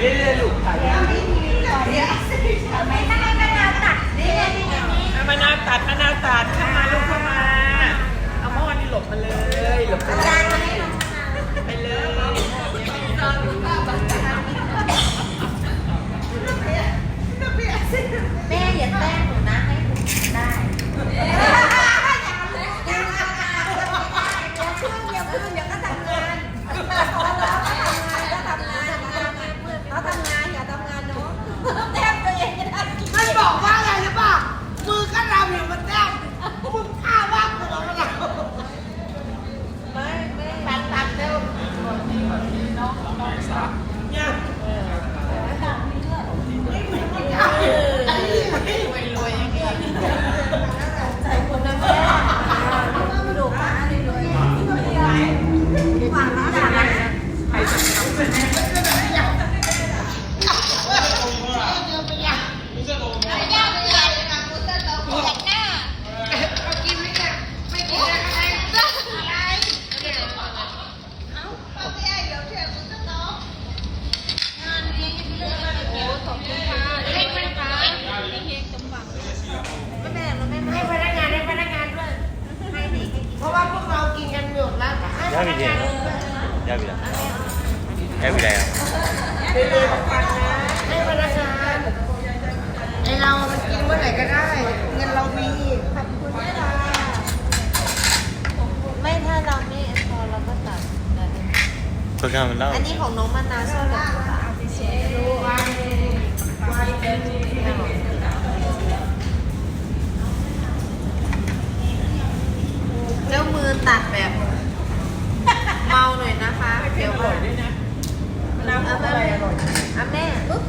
Ay, ay, ay. 야비지 야비다 야비다요 ไอเรามันกินเมื่อไหร่ก็ได้ เงินเรามีขอบคุณค่ะไม่ถ้าเราไม่แอลอเราก็ตัดได้ 그렇게 하면 อัน 나오지 นี้ของน้องมานาโซ่ อะแม่ปุ๊บ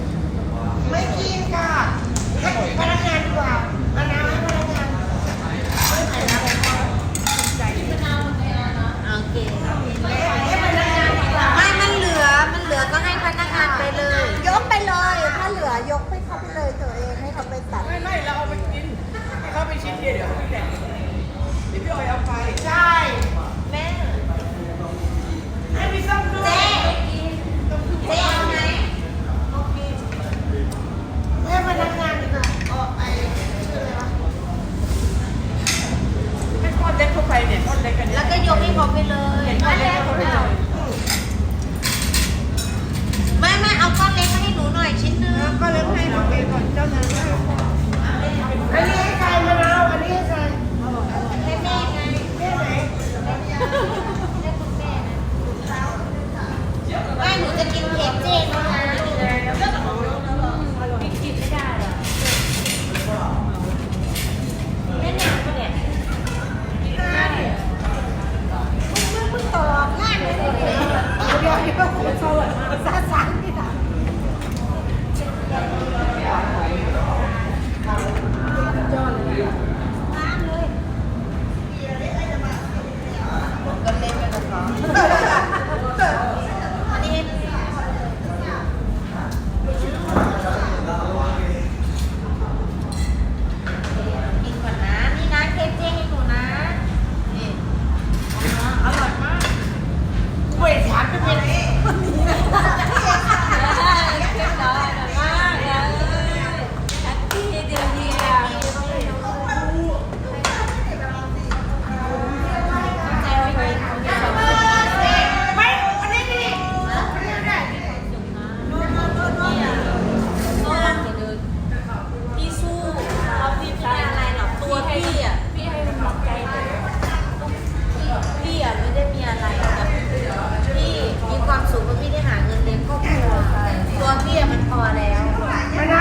ไม่กินค่ะให้พนักงานดีกว่าเอาน้ำให้พนักงานไม่ใส่น้ำเลยค่ะใจมะนาวมันไม่เอานะโอเคให้พนักงานดีไม่มันเหลือมันเหลือก็ให้พนักงานไปเลย ยกไปเลย ถ้าเหลือยกไปเขาไปเลยตัวเองให้เขาไปตัด ไม่ไม่เราเอาไปกินให้เขาไปชิมนเดีเดี๋ยว เก็เม่ไม่เอาก้อนเล็กมาให้หนูหน่อยชิ้นนึง ก็เล็กให้น้องเอก่อนเจ้านายให้เล็ก Các thứ rồi.